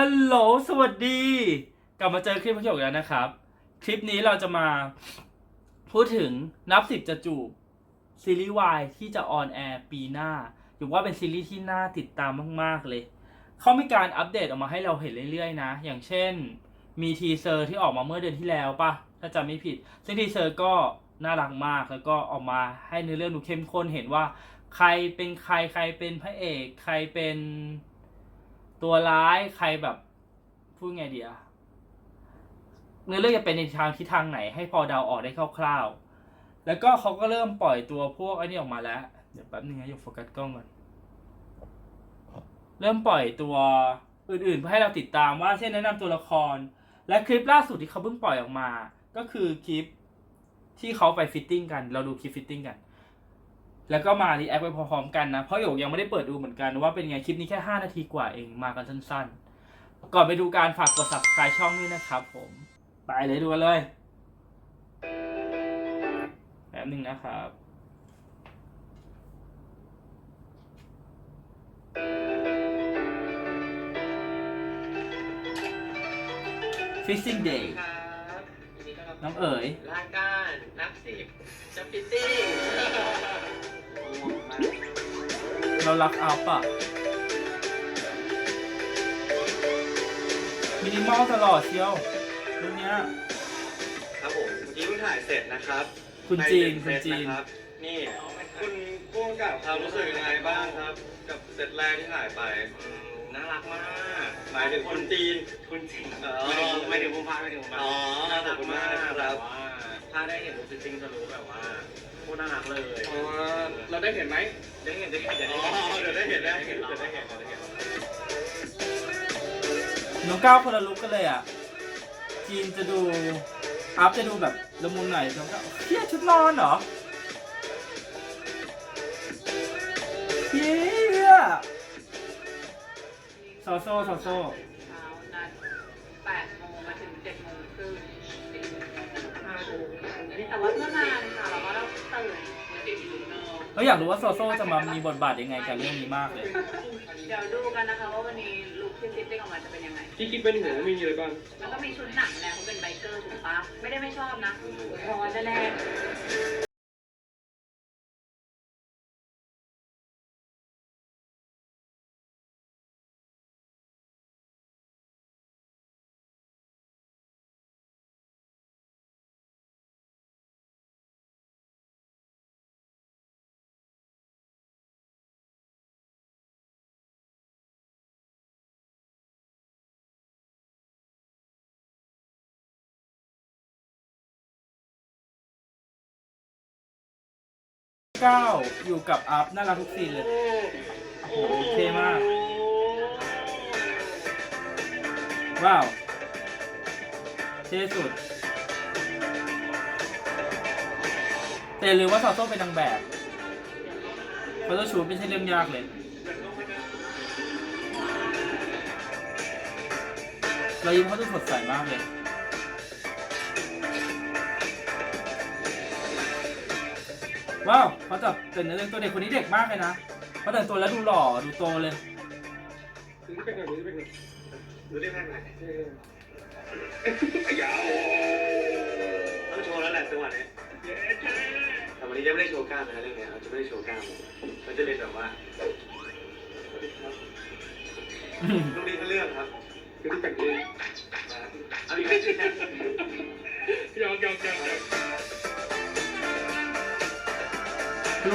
ฮัลโหล สวัสดี กลับมาเจอคลิปพระโยกแล้วนะครับ คลิปนี้เราจะมาพูดถึงนับสิบจะจูบซีรีส์วายที่จะออนแอร์ปีหน้าอยู่ว่าเป็นซีรีส์ที่น่าติดตามมาก ๆ เลย เขามีการอัปเดตออกมาให้เราเห็นเรื่อย ๆ นะ อย่างเช่น มีทีเซอร์ที่ออกมาเมื่อเดือนที่แล้วปะถ้าจำไม่ผิด ซึ่งทีเซอร์ก็น่ารักมาก แล้วก็ออกมาให้เนื้อเรื่องดูเข้มข้น เห็นว่า ใครเป็นใคร ใครเป็นพระเอก ใครเป็น ตัวร้ายใครแบบพูดไงดีอะเนื้อเรื่องจะเป็นในทางทิศทางไหนให้พอเดาออกได้คร่าวๆ แล้วก็เขาก็เริ่มปล่อยตัวพวกไอ้นี่ออกมาแล้ว เดี๋ยวแป๊บนึงนะยกโฟกัสกล้องก่อน เริ่มปล่อยตัวอื่นๆเพื่อให้เราติดตามว่าเช่นแนะนำตัวละคร และคลิปล่าสุดที่เขาเพิ่งปล่อยออกมา ก็คือคลิปที่เขาไปฟิตติ้งกัน เราดูคลิปฟิตติ้งกัน แล้วก็มารีแอคไปพร้อมๆกันนะ เพราะหยกยังไม่ได้เปิดดูเหมือนกันว่าเป็นไงคลิปนี้แค่ 5 นาทีกว่าเองมากันสั้นๆ ก่อนไปดูการฝากกด subscribe ช่องนี้นะครับผม ไปเลยดูกันเลยแป๊บหนึงนะครับ Fishing Day ครับยินดีต้อนรับน้องเอ๋ย รายการนักสิบจะฟิตติ้งง่วงมาก เรารักอัพอะมินิมอลตลอดเชียวเรื่องเนี้ย ครับผมเมื่อกี้เพิ่งถ่ายเสร็จนะครับคุณจีนในคุณเซตจีนนะครับนี่คุณผู้กำกับครับรู้สึกยังไงบ้างครับ กับเซตแรกที่ถ่ายไปอืมน่ารักมาก หมายถึงคุณจีนคุณจริงอ๋อไม่ถึงไม่ถึงภูมิภาคไม่ถึงภูมิภาคอ๋อน่ารักขอบคุณม ถ้าได้เห็นรูปจริงๆจะรู้แบบว่าโคตรน่ารักเลยอ๋อเราได้เห็นไหมได้เห็นได้เห็นได้อ๋อเห็นเดี๋ยวได้เห็นนะได้เห็นเดี๋ยวได้เห็นเดี๋ยวได้เห็นน้องก้าวคนละลุกกันเลยอะจีนจะดูอัพจะดูแบบละมุนหน่อยน้องก้าวเฮียชุดนอนเหรอเฮียโซโซ่โซโซ่เช้านัด8โมงมาถึง7โมงครึ่ง แต่ว่าเมื่องานค่ะเราก็ต้องตื่นแล้วอยากรู้ว่าโซโซ่จะมามีบทบาทยังไงกับเรื่องนี้มากเลย เดี๋ยวดูกันนะคะว่าวันนี้ลุคที่ฟิตติ้งออกมาจะเป็นยังไง ที่คิดเป็นหัวมีอะไรบ้าง แล้วก็มีชุดหนังแนวเขาเป็นไบเกอร์ถูกปะไม่ได้ไม่ชอบนะร้อนแน่ๆ ก้าอยู่กับอัพน่ารักทุกซีนเลยโอ้โหเท่มาก ว้าวเท่สุด แต่อย่าลืมว่าซอโซ่เป็นนางแบบเพราะตัวชูไม่ใช่เรื่องยากเลย เรายิ้มเขาดูสดใสมากเลย ว้าวเขาจับเป็นเรื่องตัวเด็กคนนี้เด็กมากเลยนะเขาแต่งตัวแล้วดูหล่อดูโตเลยดูที่เป็นไงดูที่เป็นไงดูที่เป็นไงยาวต้องโชว์แล้วแหละจังหวะนี้แต่วันนี้จะไม่ได้โชว์กล้ามนะเรื่องนี้เราจะไม่ได้โชว์กล้ามมันจะเป็นแบบว่าสวัสดีครับลูกนี้เขาเลือกครับคือที่แต่งเองเอาอีกแล้วยอมยอมยอม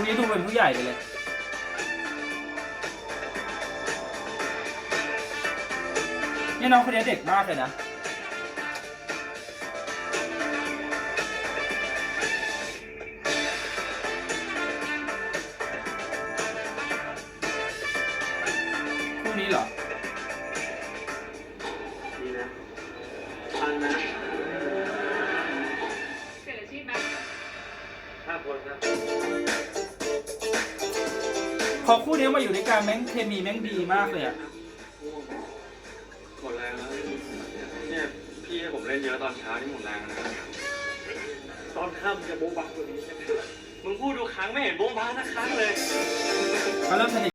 ลุงนี้ดูเป็นผู้ใหญ่ไปเลยเนี่ยน้องคนนี้เด็กมากเลยนะ มาอยู่ด้วยกันแม่งเคมีแม่งดีมากเลยอะหมดแรงแล้วเนี่ยพี่ให้ผมเล่นเยอะตอนเช้านี่หมดแรงนะครับตอนค่ำจะโบ๊ะบักกว่านี้มึงพูดดูครั้งไม่เห็นโบ๊ะบักสักครั้งเลย เขาเริ่มสนิท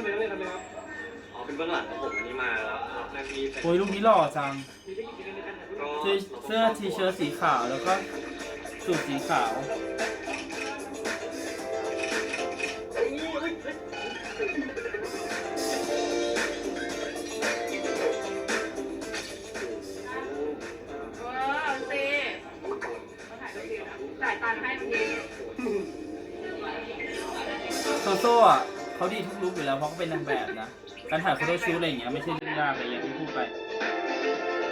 ทำไมต้องเล่นทำไมครับอ๋อเป็นเบื้องหลังของผมวันนี้มารับหน้าที่เป็นโอ้ยลูกนี้หล่อจังก็เสื้อทีเชิ้ตสีขาวแล้วก็สูทสีขาว เขาดีทุกลุคอยู่แล้วเพราะเขาเป็นนางแบบนะการถ่ายโฟโต้ชูตอะไรอย่างเงี้ยไม่ใช่เรื่องยากเลยอย่างที่พูดไป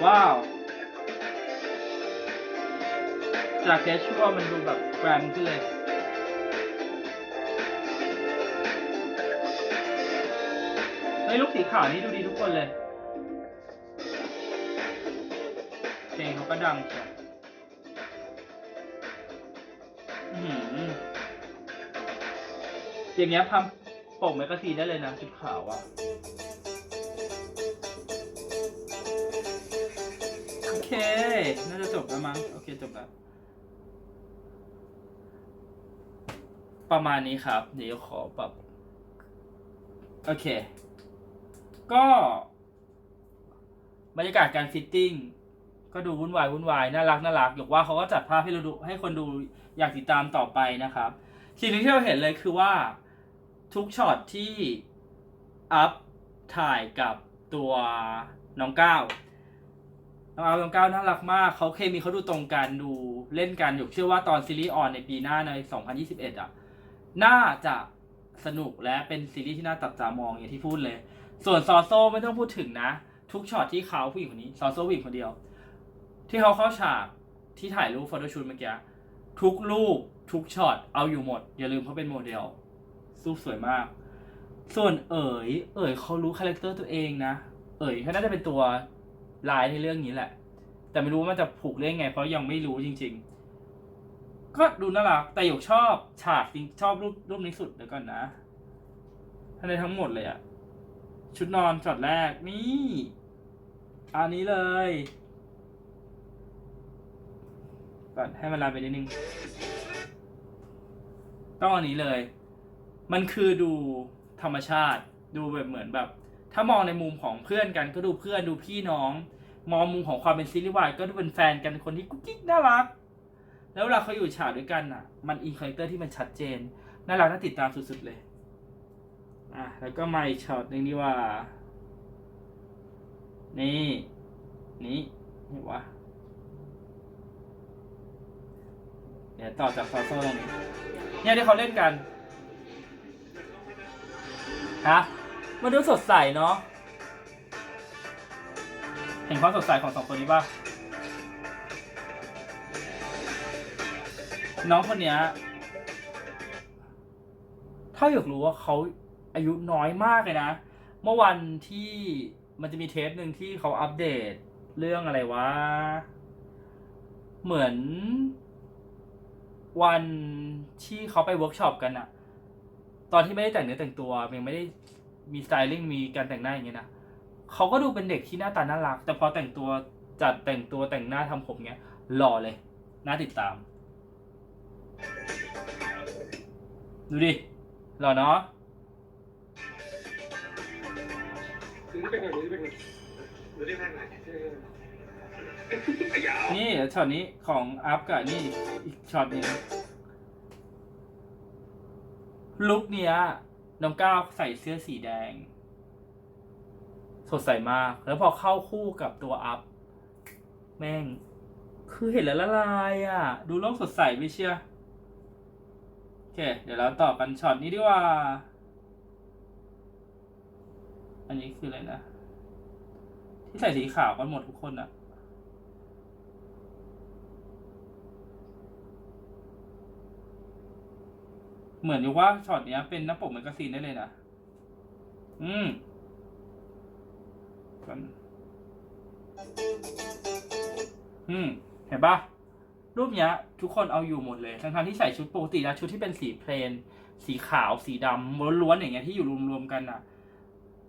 ว้าว จากแคชชัวมันดูแบบแกรนด์ขึ้นเลย เฮ้ยลูกสีขาวนี่ดูดีทุกคนเลย เพลงเขาก็ดังจ้ะอื้อหือย่างเงี้ยท ปกแมกกาซีนได้เลยนะชุดขาวอะโอเค น่าจะจบแล้วมั้ง โอเคจบแล้ว ประมาณนี้ครับ เดี๋ยวขอปรับ โอเค ก็บรรยากาศการฟิตติ้งก็ดูวุ่นวายวุ่นวายน่ารักน่ารักหยกว่าเขาก็จัดภาพให้เราดูให้คนดูอยากติดตามต่อไปนะครับ สิ่งหนึ่งที่เราเห็นเลยคือว่า ทุกช็อตที่อัพถ่ายกับตัวน้องก้าวน้องอัพน้องก้าวน่ารักมากเขาเคมีเขาดูตรงกันดูเล่นกันหยกเชื่อว่าตอนซีรีส์ออนในปีหน้าใน 2021 อะ น่าจะสนุกและเป็นซีรีส์ที่น่าตับตามองอย่างที่พูดเลย ส่วนซอโซไม่ต้องพูดถึงนะ ทุกช็อตที่เขาผู้หญิงคนนี้ซอโซผู้หญิงคนเดียว ที่เขาเข้าฉากที่ถ่ายรูปโฟโต้ชูตเมื่อกี้ทุกรูปทุกช็อตเอาอยู่หมด อย่าลืมเขาเป็นโมเดล รูปสวยมาก ส่วนเอ๋ย เอ๋ยเขารู้คาแรคเตอร์ตัวเองนะ เอ๋ยเขาน่าจะเป็นตัวร้ายในเรื่องนี้แหละ แต่ไม่รู้ว่ามันจะผูกเรื่องไง เพราะยังไม่รู้จริง ๆ ก็ดูน่ารัก แต่หยกชอบฉากจริงชอบรูปรูปนี้สุดเดี๋ยวก่อนนะภายในทั้งหมดเลยอะชุดนอนช็อตแรกนี่อันนี้เลย ก่อนให้มันลาไปนิดนึงต้องอันนี้เลย มันคือดูธรรมชาติ ดูแบบเหมือนแบบ ถ้ามองในมุมของเพื่อนกันก็ดูเพื่อนดูพี่น้อง มองมุมของความเป็นซีรีส์วายก็ดูเป็นแฟนกันคนที่กุ๊กกิ๊กน่ารัก แล้วเวลาเขาอยู่ฉากด้วยกันอะ มันอินคาแรคเตอร์ที่มันชัดเจนน่ารักน่าติดตามสุดๆเลยอะแล้วก็มาอีกช็อตหนึ่งดีกว่า นี่ นี่นี่วะเดี๋ยวต่อจากซอโซ่ตรงนี้เนี่ยที่เขาเล่นกัน ฮะมันดูสดใสเนาะเห็นความสดใสของสองคนนี้ป่ะน้องคนเนี้ยถ้าอยากรู้ว่าเขาอายุน้อยมากเลยนะ เมื่อวันที่มันจะมีเทปหนึ่งที่เขาอัปเดตเรื่องอะไรวะ เหมือนวันที่เขาไปเวิร์กช็อปกันอะ ตอนที่ไม่ได้แต่งเนื้อแต่งตัวยังไม่ได้มีสไตลิ่งมีการแต่งหน้าอย่างเงี้ยนะเขาก็ดูเป็นเด็กที่หน้าตาน่ารัก แต่พอแต่งตัวจัดแต่งตัวแต่งหน้าทำผมเงี้ยหล่อเลยน่าติดตาม ดูดิหล่อเนาะดูที่เป็นไงดูที่เป็นไงดูที่เป็นไงขยาวนี่เดี๋ยวช็อตนี้ของอัพกับนี่อีกช็อตหนึง ลุคเนี้ยน้องก้าวใส่เสื้อสีแดง สดใสมาก แล้วพอเข้าคู่กับตัวอัพ แม่ง คือเห็นแล้วละลายอะ ดูโลกสดใสไม่เชียโอเค เดี๋ยวเราต่อกันช็อตนี้ดีกว่า อันนี้คืออะไรนะ ที่ใส่สีขาวกันหมดทุกคนอะ เหมือนอยู่ว่าช็อตเนี้ยเป็นหน้าปกแมกกาซีนได้เลยนะ อืมก่อนอืม เห็นปะรูปเนี้ย ทุกคนเอาอยู่หมดเลย ทั้งๆที่ใส่ชุดปกติแล้วชุดที่เป็นสีเพลน สีขาว สีดำล้วนๆอย่างเงี้ยที่อยู่รวมๆกันอะ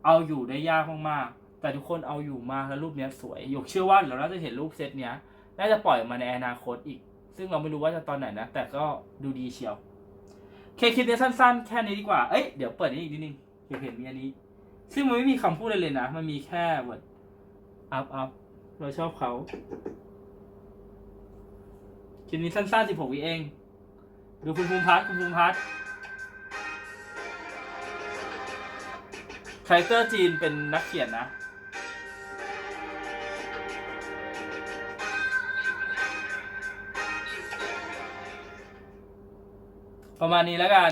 เอาอยู่ได้ยากมากๆ แต่ทุกคนเอาอยู่มากแล้วรูปเนี้ยสวย หยกเชื่อว่าเราน่าจะเห็นรูปเซตเนี้ย น่าจะปล่อยมาในอนาคตอีก ซึ่งเราไม่รู้ว่าจะตอนไหนนะ แต่ก็ดูดีเชียว เคคลิปนี้สั้นๆ แค่นี้ดีกว่า เอ้ย เดี๋ยวเปิดนี้อีกนิดนึงอยากเห็นมีอันนี้ ซึ่งมันไม่มีคำพูดอะไรเลยนะ มันมีแค่แบบอัพอัพเราชอบเขาคลิปนี้สั้นๆ 16วิเอง ดูคุณภูมิพัฒน์คุณภูมิพัฒน์คาแรคเตอร์จีนเป็นนักเขียนนะ ประมาณนี้แล้วกัน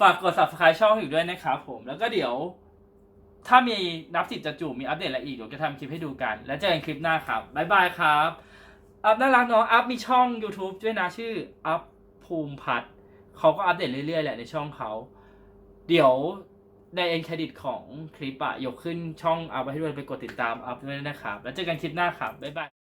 ฝากกด subscribe ช่องอยู่ด้วยนะครับผม แล้วก็เดี๋ยว ถ้ามีนับสิบจะจูบมีอัปเดตอะไรอีกเดี๋ยวจะทำคลิปให้ดูกัน แล้วเจอกันคลิปหน้าครับ บ๊ายบายครับ อัพน่ารักเนาะอัพมีช่อง YouTube ด้วยนะชื่อ อัพภูมิพัฒน์เขาก็อัปเดตเรื่อยๆแหละในช่องเขา เดี๋ยวในเอ็นเครดิตของคลิปอะยกขึ้นช่องอัพไว้ให้ด้วยไปกดติดตามอัพด้วยนะครับ แล้วเจอกันคลิปหน้าครับ บ๊ายบาย